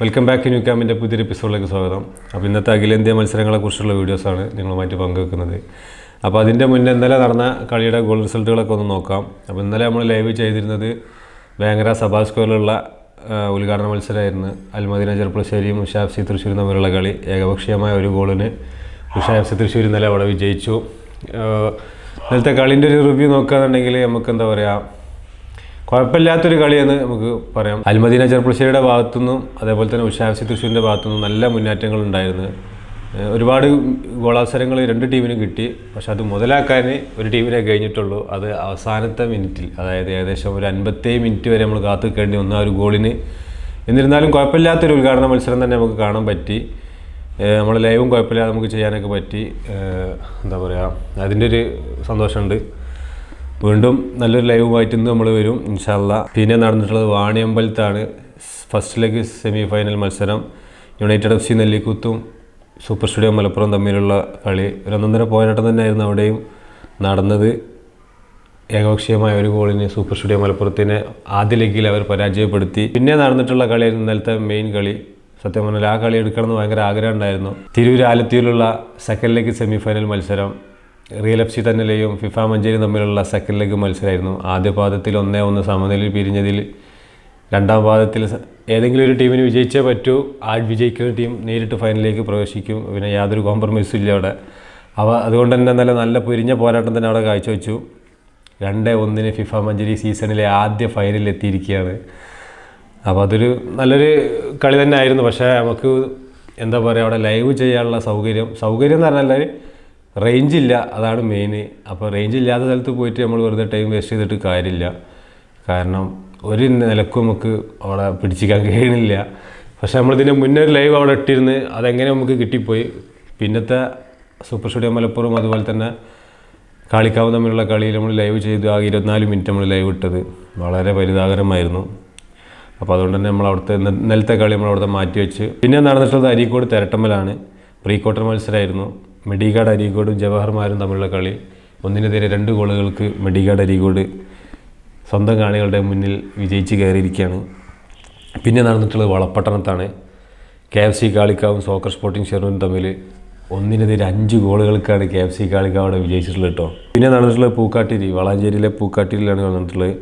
Welcome back new ക്യാമ്പിന്റെ പുതിയൊരു എപ്പിസോഡിലേക്ക് സ്വാഗതം. അപ്പോൾ ഇന്നത്തെ അഖിലേന്ത്യാ മത്സരങ്ങളെക്കുറിച്ചുള്ള വീഡിയോസാണ് നിങ്ങളുമായിട്ട് പങ്കുവെക്കുന്നത്. അപ്പോൾ അതിന്റെ മുന്നേ ഇന്നലെ നടന്ന കളിയുടെ ഗോൾ റിസൾട്ടുകളൊക്കെ ഒന്ന് നോക്കാം. അപ്പോൾ ഇന്നലെ നമ്മൾ ലൈവ് ചെയ്തിരുന്നത് വേങ്ങര സഭാ സ്ക്വയറിലുള്ള ഉദ്ഘാടന മത്സരമായിരുന്നു. അൽമദീന ചെറുപ്പശ്ശേരിയും ഉഷാ എഫ് സി തൃശ്ശൂരും തമ്മിലുള്ള കളി. ഏകപക്ഷീയമായ ഒരു ഗോളിന് ഉഷാ എഫ് സി തൃശ്ശൂർ ഇന്നലെ അവിടെ വിജയിച്ചു. ഇന്നലത്തെ കളീന്റെ ഒരു റിവ്യൂ നോക്കുകയാണെന്നുണ്ടെങ്കിൽ നമുക്ക് എന്താ പറയുക കുഴപ്പമില്ലാത്തൊരു കളിയെന്ന് നമുക്ക് പറയാം. അൽമദീന ചെറുപ്പശ്ശേരിയുടെ ഭാഗത്തുനിന്നും അതേപോലെ തന്നെ ഉഷാഫി തൃശ്ശൂരിന്റെ ഭാഗത്തുനിന്നും നല്ല മുന്നേറ്റങ്ങൾ ഉണ്ടായിരുന്നു. ഒരുപാട് ഗോളാവസരങ്ങൾ രണ്ട് ടീമിനും കിട്ടി. പക്ഷെ അത് മുതലാക്കാൻ ഒരു ടീമിനെ കഴിഞ്ഞിട്ടുള്ളൂ. അത് അവസാനത്തെ മിനിറ്റിൽ അതായത് ഏകദേശം ഒരു അൻപത്തേഴ് മിനിറ്റ് വരെ നമ്മൾ കാത്തു നിൽക്കേണ്ടി വന്ന ആ ഒരു ഗോളിന്. എന്നിരുന്നാലും കുഴപ്പമില്ലാത്തൊരു ഉദ്ഘാടന മത്സരം തന്നെ നമുക്ക് കാണാൻ പറ്റി. നമ്മൾ ലൈവും കുഴപ്പമില്ലാതെ നമുക്ക് ചെയ്യാനൊക്കെ പറ്റി. എന്താ പറയുക അതിന്റെ ഒരു സന്തോഷമുണ്ട്. വീണ്ടും നല്ലൊരു ലൈവുമായിട്ട് ഇന്ന് നമ്മൾ വരും ഇൻഷാല്ല പിന്നെ നടന്നിട്ടുള്ളത് വാണിയമ്പലത്താണ്. ഫസ്റ്റ് ലെഗ് സെമി ഫൈനൽ മത്സരം. യുണൈറ്റഡ് എഫ് സി നെല്ലിക്കുത്തും സൂപ്പർ സ്റ്റുഡിയോ മലപ്പുറം തമ്മിലുള്ള കളി. ഒരു ഒന്നൊന്നര പോരാട്ടം തന്നെയായിരുന്നു അവിടെയും നടന്നത്. ഏകപക്ഷീയമായ ഒരു ഗോളിന് സൂപ്പർ സ്റ്റുഡിയോ മലപ്പുറത്തിനെ ആദ്യ ലെഗിൽ അവർ പരാജയപ്പെടുത്തി. പിന്നെ നടന്നിട്ടുള്ള കളിയായിരുന്നു ഇന്നലത്തെ മെയിൻ കളി. സത്യം പറഞ്ഞാൽ ആ കളി എടുക്കണമെന്ന് ഭയങ്കര ആഗ്രഹം ഉണ്ടായിരുന്നു. തിരൂർ ആലത്തിയിലുള്ള സെക്കൻഡ് ലെഗ് സെമിഫൈനൽ മത്സരം. റിയൽ എഫ് സി തന്നെയും ഫിഫ മഞ്ചേരി തമ്മിലുള്ള സെക്കൻഡ് ലെഗ് മത്സരമായിരുന്നു. ആദ്യ പാദത്തിൽ ഒന്നേ ഒന്ന് സമനിലയിൽ പിരിഞ്ഞതിൽ രണ്ടാം പാദത്തിൽ ഏതെങ്കിലും ഒരു ടീമിന് വിജയിച്ചേ പറ്റൂ. ആ വിജയിക്കുന്ന ടീം നേരിട്ട് ഫൈനലിലേക്ക് പ്രവേശിക്കും. പിന്നെ യാതൊരു കോംപ്രമൈസും ഇല്ല അവിടെ. അവ അതുകൊണ്ട് തന്നെ നല്ല നല്ല പൊരിഞ്ഞ പോരാട്ടം തന്നെ അവിടെ കാഴ്ചവെച്ചു. രണ്ട് ഒന്നിന് ഫിഫ മഞ്ചേരി സീസണിലെ ആദ്യ ഫൈനലിൽ എത്തിയിരിക്കുകയാണ്. അപ്പോൾ അതൊരു നല്ലൊരു കളി തന്നെ ആയിരുന്നു പക്ഷേ നമുക്ക് എന്താ പറയുക അവിടെ ലൈവ് ചെയ്യാനുള്ള സൗകര്യം സൗകര്യം എന്ന് പറഞ്ഞാൽ റേഞ്ച് ഇല്ല. അതാണ് മെയിൻ അപ്പോൾ റേഞ്ച് ഇല്ലാത്ത സ്ഥലത്ത് പോയിട്ട് നമ്മൾ വെറുതെ ടൈം വേസ്റ്റ് ചെയ്തിട്ട് കാര്യമില്ല. കാരണം ഒരു നിലക്കും നമുക്ക് അവിടെ പിടിച്ചിക്കാൻ കഴിയണില്ല. പക്ഷേ നമ്മളിതിന് മുന്നേ ഒരു ലൈവ് അവിടെ ഇട്ടിരുന്ന് അതെങ്ങനെ നമുക്ക് കിട്ടിപ്പോയി? പിന്നത്തെ സൂപ്പർ സ്റ്റുഡിയോ മലപ്പുറം അതുപോലെ തന്നെ കാളിക്കാവ് തമ്മിലുള്ള കളിയിൽ നമ്മൾ ലൈവ് ചെയ്തു. ആ ഇരുപത്തിനാല് മിനിറ്റ് നമ്മൾ ലൈവ് ഇട്ടത്. വളരെ പരിതാപകരമായിരുന്നു. അപ്പോൾ അതുകൊണ്ട് തന്നെ നമ്മൾ അവിടുത്തെ ഇന്ന- ഇന്നലത്തെ കളി നമ്മൾ അവിടുത്തെ മാറ്റി വെച്ച്. പിന്നെ നടന്നിട്ടുള്ളത് അരീക്കോട് തിരട്ടമ്മലാണ്. പ്രീ ക്വാർട്ടർ മത്സരമായിരുന്നു. മെഡിഗാഡ് അരീഗോഡും ജവഹർമാരും തമ്മിലുള്ള കളി. ഒന്നിനെതിരെ രണ്ട് ഗോളുകൾക്ക് മെഡിഗാഡ് അരീഗോഡ് സ്വന്തം കാണികളുടെ മുന്നിൽ വിജയിച്ച് കയറിയിരിക്കുകയാണ്. പിന്നെ നടന്നിട്ടുള്ളത് വളപ്പട്ടണത്താണ് കെ എഫ് സി കാളിക്കാവും സോക്കർ സ്പോർട്ടിംഗ് ഷെറൂനും തമ്മിൽ ഒന്നിനെതിരെ അഞ്ച് ഗോളുകൾക്കാണ് കെ എഫ് സി കാളിക്കാവ് അവിടെ വിജയിച്ചിട്ടുള്ളത് കേട്ടോ. പിന്നെ നടന്നിട്ടുള്ളത് പൂക്കാട്ടിരി വളാഞ്ചേരിയിലെ പൂക്കാട്ടിരിയിലാണ് നടന്നിട്ടുള്ളത്.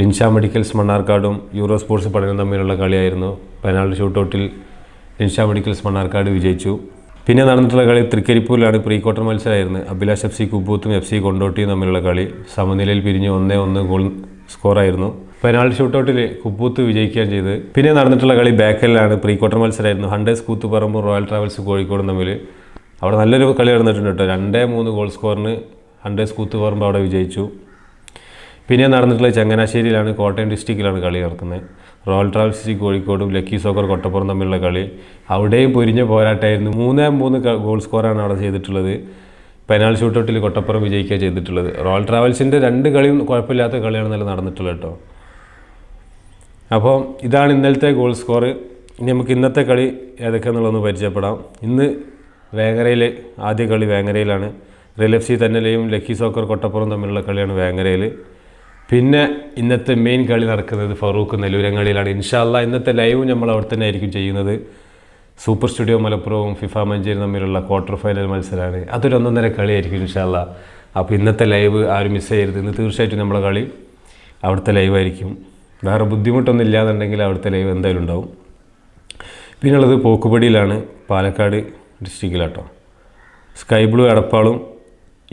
ലിൻഷ മെഡിക്കൽസ് മണ്ണാർക്കാടും യൂറോ സ്പോർട്സ് പഠനം തമ്മിലുള്ള കളിയായിരുന്നു. പെനാൾട്ടി ഷൂട്ടൗട്ടിൽ ലിൻഷ മെഡിക്കൽസ് മണ്ണാർക്കാട് വിജയിച്ചു. പിന്നെ നടന്നിട്ടുള്ള കളി തൃക്കരിപ്പൂരിലാണ്. പ്രീ ക്വാർട്ടർ മത്സരമായിരുന്നു. അഭിലാഷ് എഫ് സി കുബൂത്തും എഫ് സി കൊണ്ടോട്ടിയും തമ്മിലുള്ള കളി സമനിലയിൽ പിരിഞ്ഞ് ഒന്നേ ഒന്ന് ഗോൾ സ്കോറായിരുന്നു. പെനാൾട്ടി ഷൂട്ടൗട്ടിൽ കുബൂത്ത് വിജയിക്കുകയാണ് ചെയ്ത്. പിന്നെ നടന്നിട്ടുള്ള കളി ബാക്കലിലാണ്. പ്രീ ക്വാർട്ടർ മത്സരമായിരുന്നു. ഹണ്ടേഴ്സ് കൂത്തുപറമ്പ് റോയൽ ട്രാവൽസ് കോഴിക്കോടും തമ്മിൽ അവിടെ നല്ലൊരു കളി നടന്നിട്ടുണ്ട് കേട്ടോ. രണ്ടേ മൂന്ന് ഗോൾ സ്കോറിന് ഹണ്ടേഴ്സ് കൂത്തുപറമ്പ് അവിടെ വിജയിച്ചു. പിന്നെ നടന്നിട്ടുള്ള ചങ്ങനാശ്ശേരിയിലാണ് കോട്ടയം ഡിസ്ട്രിക്റ്റിലാണ് കളി നടക്കുന്നത്. റോയൽ ട്രാവൽസ് കോഴിക്കോടും ലക്കി സോക്കർ കൊട്ടപ്പുറം തമ്മിലുള്ള കളി. അവിടെയും പൊരിഞ്ഞ പോരാട്ടമായിരുന്നു മൂന്നേ മൂന്ന് ഗോൾ സ്കോറാണ് അവിടെ ചെയ്തിട്ടുള്ളത്. പെനാൽ ഷൂട്ടൗട്ടിൽ കൊട്ടപ്പുറം വിജയിക്കുക ചെയ്തിട്ടുള്ളത്. റോയൽ ട്രാവൽസിന്റെ രണ്ട് കളിയും കുഴപ്പമില്ലാത്ത കളിയാണ് നല്ല നടന്നിട്ടുള്ളത് കേട്ടോ. അപ്പോൾ ഇതാണ് ഇന്നലത്തെ ഗോൾ സ്കോർ ഇനി നമുക്ക് ഇന്നത്തെ കളി ഏതൊക്കെയാണെന്നുള്ളതൊന്ന് പരിചയപ്പെടാം. ഇന്ന് വേങ്ങരയിൽ ആദ്യ കളി വേങ്ങരയിലാണ്. Real F C lucky soccer Kottappuram തമ്മിലുള്ള കളിയാണ് വേങ്ങരയിൽ പിന്നെ ഇന്നത്തെ മെയിൻ കളി നടക്കുന്നത് ഫറൂഖ് നെല്ലൂരങ്ങളിലാണ് ഇൻഷാല്ല ഇന്നത്തെ ലൈവും നമ്മൾ അവിടെ തന്നെ ആയിരിക്കും ചെയ്യുന്നത്. സൂപ്പർ സ്റ്റുഡിയോ മലപ്പുറവും ഫിഫ മഞ്ചേരി തമ്മിലുള്ള ക്വാർട്ടർ ഫൈനൽ മത്സരമാണ് അതൊരു ഒന്നൊന്നര കളിയായിരിക്കും ഇൻഷാല്ല അപ്പോൾ ഇന്നത്തെ ലൈവ് ആരും മിസ് ചെയ്യരുത്. ഇന്ന് തീർച്ചയായിട്ടും നമ്മളെ കളി അവിടുത്തെ ലൈവായിരിക്കും വേറെ ബുദ്ധിമുട്ടൊന്നും ഇല്ലാന്നുണ്ടെങ്കിൽ അവിടുത്തെ ലൈവ് എന്തായാലും ഉണ്ടാവും. പിന്നുള്ളത് പോക്കുപടിയിലാണ് പാലക്കാട് ഡിസ്ട്രിക്റ്റിലാട്ടോ സ്കൈ ബ്ലൂ എടപ്പാളും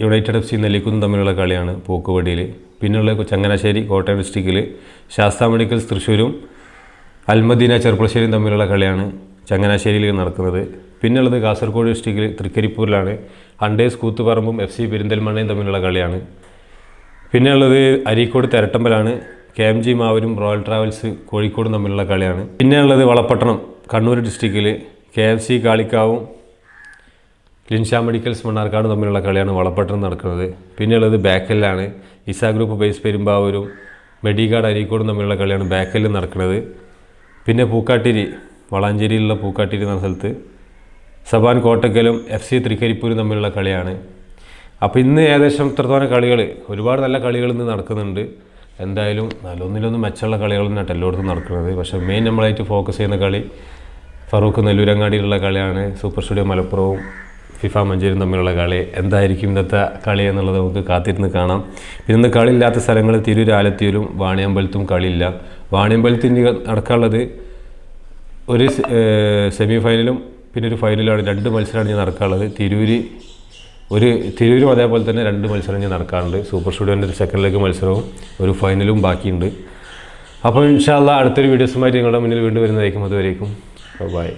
യുണൈറ്റഡ് എഫ് സി നെല്ലിക്കുന്നും തമ്മിലുള്ള കളിയാണ് പോക്കുപടിയിൽ പിന്നുള്ള ചങ്ങനാശ്ശേരി കോട്ടയം ഡിസ്ട്രിക്റ്റിൽ ശാസ്ത്ര മെഡിക്കൽസ് തൃശ്ശൂരും അൽമദീന ചെറുപ്പുളശ്ശേരിയും തമ്മിലുള്ള കളിയാണ് ചങ്ങനാശ്ശേരിയിൽ നടക്കുന്നത്. പിന്നുള്ളത് കാസർഗോഡ് ഡിസ്ട്രിക്റ്റിൽ തൃക്കരിപ്പൂരിലാണ് ഹണ്ടേസ് കൂത്തുപറമ്പും എഫ് സി പെരിന്തൽമണ്ണയും തമ്മിലുള്ള കളിയാണ്. പിന്നെയുള്ളത് അരീക്കോട് തെരട്ടമ്പലാണ് കെ എം ജി മാവരും റോയൽ ട്രാവൽസ് കോഴിക്കോടും തമ്മിലുള്ള കളിയാണ്. പിന്നെയുള്ളത് വളപ്പട്ടണം കണ്ണൂർ ഡിസ്ട്രിക്റ്റിൽ കെ എഫ് സി കാളിക്കാവും ലിൻഷ മെഡിക്കൽസ് മണ്ണാർക്കാട് തമ്മിലുള്ള കളിയാണ് വളപ്പട്ടം നടക്കുന്നത്. പിന്നെയുള്ളത് ബാക്കലിലാണ്. ഇസാ ഗ്രൂപ്പ് ബേസ് പെരുമ്പാവൂരും മെഡിഗാർഡ് അരീക്കോടും തമ്മിലുള്ള കളിയാണ് ബാക്കലിൽ നടക്കുന്നത്. പിന്നെ പൂക്കാട്ടിരി വളാഞ്ചേരിയിലുള്ള പൂക്കാട്ടിരി എന്ന സ്ഥലത്ത്. സബാൻ കോട്ടക്കലും എഫ് സി തൃക്കരിപ്പൂരും തമ്മിലുള്ള കളിയാണ്. അപ്പോൾ ഇന്ന് ഏകദേശം ഇത്രത്തോളം കളികൾ ഒരുപാട് നല്ല കളികൾ ഇന്ന് നടക്കുന്നുണ്ട്. എന്തായാലും നല്ലൊന്നിലൊന്നും മെച്ചമുള്ള കളികൾ തന്നെയാണ് എല്ലായിടത്തും നടക്കുന്നത്. പക്ഷേ മെയിൻ നമ്മളായിട്ട് ഫോക്കസ് ചെയ്യുന്ന കളി ഫറൂഖ് നെല്ലൂരങ്ങാടിയിലുള്ള കളിയാണ്. സൂപ്പർ സ്റ്റുഡിയോ മലപ്പുറവും ഫിഫ മഞ്ചേരിയും തമ്മിലുള്ള കളി എന്തായിരിക്കും ഇന്നത്തെ കളി എന്നുള്ളത് നമുക്ക് കാത്തിരുന്ന് കാണാം. പിന്നെ ഇന്ന് കളിയില്ലാത്ത സ്ഥലങ്ങൾ തിരൂർ ആലത്തിയൂരും വാണിയമ്പലത്തും കളിയില്ല. വാണിയമ്പലത്തിന് നടക്കാനുള്ളത് ഒരു സെമി ഫൈനലും പിന്നെ ഒരു ഫൈനലാണ് രണ്ട് മത്സരമാണ് ഞാൻ നടക്കാനുള്ളത്. തിരൂര് ഒരു തിരൂരും അതേപോലെ തന്നെ രണ്ട് മത്സരം ഞാൻ നടക്കാറുണ്ട് സൂപ്പർ സ്റ്റുഡിയോന്റെ ഒരു സെക്കൻഡ് ലെഗ് മത്സരവും ഒരു ഫൈനലും ബാക്കിയുണ്ട്. അപ്പോൾ ഇൻഷാല്ല അടുത്തൊരു വീഡിയോസുമായിട്ട് നിങ്ങളുടെ മുന്നിൽ വീണ്ടും വരുന്നതായിരിക്കും. അതുവരേക്കും. ബൈ.